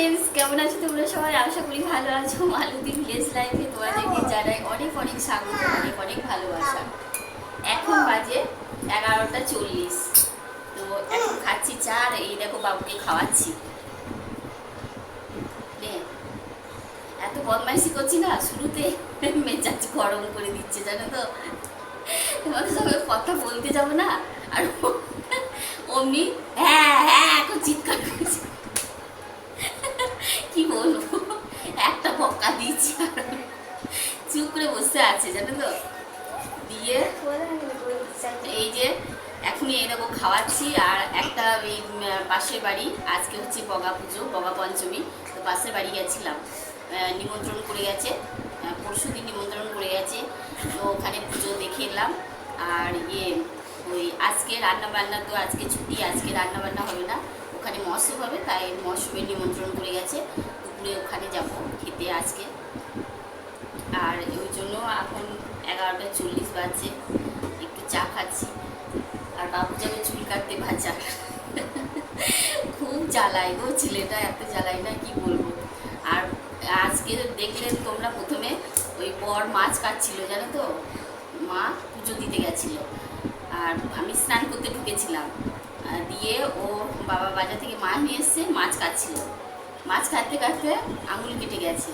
Friends কেমন আছো তোমরা সবাই? আশা করি ভালো আছো। মালতী ভিলেজ লাইফে তোমাদেরকে জানাই অনেক অনেক স্বাগত, অনেক অনেক ভালোবাসা। এখন বাজে এগারোটা চল্লিশ। তো এখন খাচ্ছি চা আর এই দেখো বাবুকে খাওয়াচ্ছি। এত বদমাইশি করছি না, শুরুতে মেজাজ গরম করে দিচ্ছে, জানো তো? তোমাদের সঙ্গে কথা বলতে যাব না? আর অমনি হ্যাঁ হ্যাঁ এখন চিৎকার করছে কি বলব একটা বকা দিচ্ছি চুপ করে বসে আছে, জানো তো? দিয়ে এই যে এখনই দেখো খাওয়াচ্ছি আর একটা এই পাশের বাড়ি, আজকে হচ্ছে বগা পুজো, বগা পঞ্চমী, তো পাশের বাড়ি গেছিলাম। নিমন্ত্রণ করে গেছে পরশু দিন নিমন্ত্রণ করে গেছে, তো ওখানে পুজো দেখে এলাম। আর ইয়ে ওই আজকে রান্না বান্না তো আজকে ছুটি, আজকে রান্না বান্না হবে না, ওখানে মৎস্য হবে, তাই মৎস্যের নিমন্ত্রণ করে গেছে দুপুরে ওখানে যাব। খেতে আজকে। আর ওই জন্য এখন এগারোটা চল্লিশ বাজছে। একটু চা খাচ্ছি। আর বাবু যাবে চুল কাটতে ভাজা খুব জ্বালায় গো ছেলেটা, এত জ্বালায় না, কি বলব? আর আজকে দেখলে তোমরা প্রথমে ওই বর মাছ কাটছিল, জানো তো? মা পুজো দিতে গেছিল। আর আমি স্নান করতে ঢুকেছিলাম। দিয়ে ও বাবা বাজার থেকে মাছ নিয়ে এসছে মাছ কাটছিল। মাছ কাটতে কাটতে আঙুল কেটে গেছে।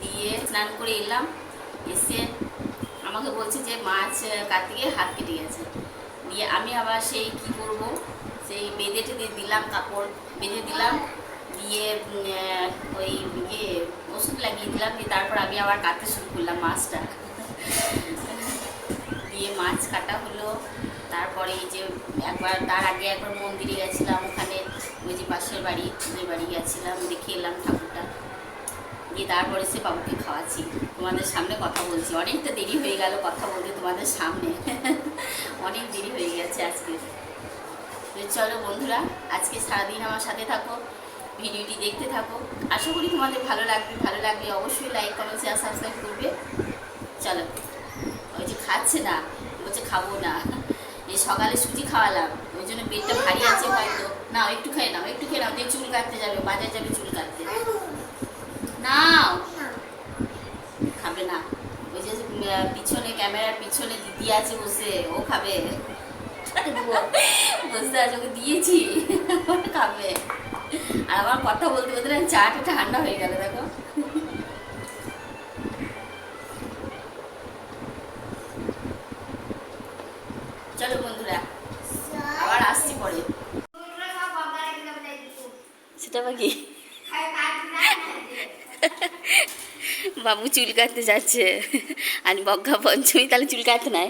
দিয়ে স্নান করে এলাম। এসে আমাকে বলছে যে, মাছ কাটতে গিয়ে হাত কেটে গেছে। দিয়ে আমি আবার সেই কি করব, সেই বেঁধে টেঁধে দিলাম কাপড়, বেঁধে দিলাম। দিয়ে ওই ইয়ে ওষুধ লাগিয়ে দিলাম। দিয়ে তারপর আমি আবার কাটতে শুরু করলাম মাছটা। দিয়ে মাছ কাটা হলো। তারপরে এই যে একবার, তার আগে একবার মন্দিরে গেছিলাম ওখানে। ওই যে পাশের বাড়ি ওই বাড়ি গেছিলাম, দেখে এলাম ঠাকুরটা। দিয়ে তারপরে সে বাবুকে খাওয়াচ্ছি। তোমাদের সামনে কথা বলছি। অনেকটা দেরি হয়ে গেল কথা বলতে তোমাদের সামনে। অনেক দেরি হয়ে গেছে আজকে। চলো বন্ধুরা, আজকে সারাদিন আমার সাথে থাকো, ভিডিওটি দেখতে থাকো। আশা করি তোমাদের ভালো লাগবে। ভালো লাগলে অবশ্যই লাইক কমেন্ট শেয়ার সাবস্ক্রাইব করবে। চলো। ওই যে খাচ্ছে না। বলছে খাব না। এই সকালে সুজি খাওয়ালাম। ওই জন্য পেটটা ভারী আছে হয়তো। না একটু খেয়ে নাও, একটু খেয়ে নাও, দিয়ে চুল কাটতে যাবে, বাজার যাবে চুল কাটতে। নাও। খাবে না। ওই যে পিছনে, ক্যামেরার পিছনে দিদি আছে বসে, ও খাবে। বসে আছে, ওকে দিয়েছি। খাবে। আর আমার কথা বলতে বলতে চাটা ঠান্ডা হয়ে গেল, দেখো। চলো বন্ধুরা সেটা বা কি বাবু চুল কাটতে যাচ্ছে। আর বজ্ঞা পঞ্চমী তাহলে চুল কাটতে নাই?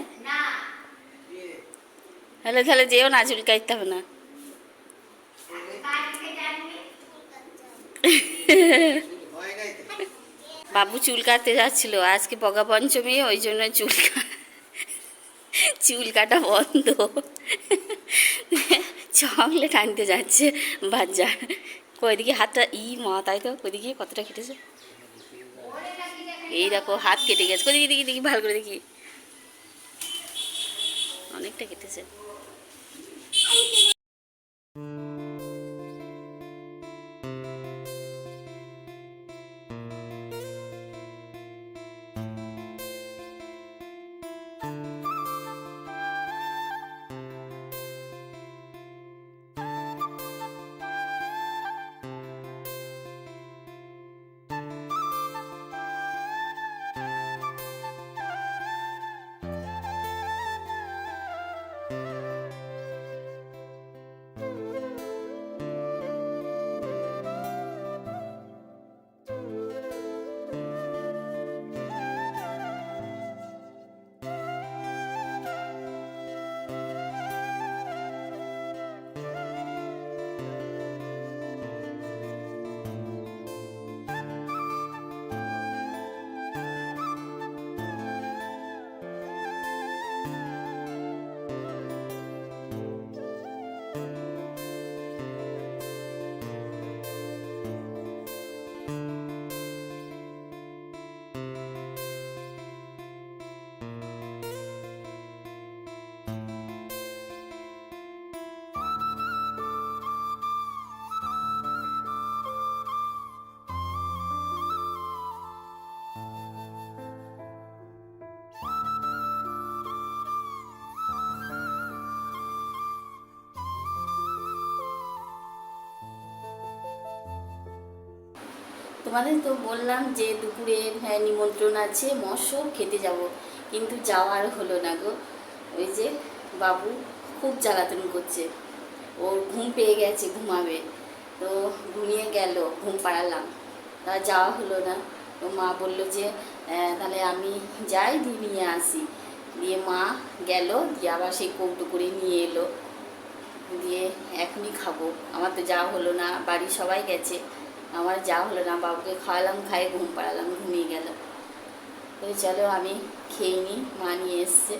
তাহলে তাহলে যেও না চুল কাটতে হবে না। বাবু চুল কাটতে যাচ্ছিল আজকে বগা পঞ্চমী ওই জন্য চুল চুল কাটা বন্ধ। চকলেট আনতে যাচ্ছে বাজার ওইদিকে হাতটা ই মা তাই তো ওইদিকে কতটা কেটেছে। এই দেখো, হাত কেটে গেছে। ওইদিকে দেখি দেখি ভালো করে দেখি। অনেকটা কেটেছে। তোমাদের তো বললাম যে দুপুরে হ্যাঁ, নিমন্ত্রণ আছে মৎস্য খেতে যাব। কিন্তু যাওয়ার হলো না গো। ওই যে বাবু খুব জ্বালাতন করছে। ওর ঘুম পেয়ে গেছে ঘুমাবে। তো ঘুমিয়ে গেল ঘুম পাড়ালাম। তা যাওয়া হলো না। তো মা বলল যে তাহলে আমি যাই দিয়ে নিয়ে আসি। দিয়ে মা গেল দিয়ে আবার সেই কৌটো করে নিয়ে এলো। দিয়ে এখনই খাব। আমার তো যাওয়া হলো না বাড়ির সবাই গেছে। আমার যা হলো না, বাবুকে খাওয়ালাম, খাইয়ে ঘুম পাড়ালাম, ঘুমিয়ে গেল চলো আমি খেয়ে নিই মা নিয়ে এসছে।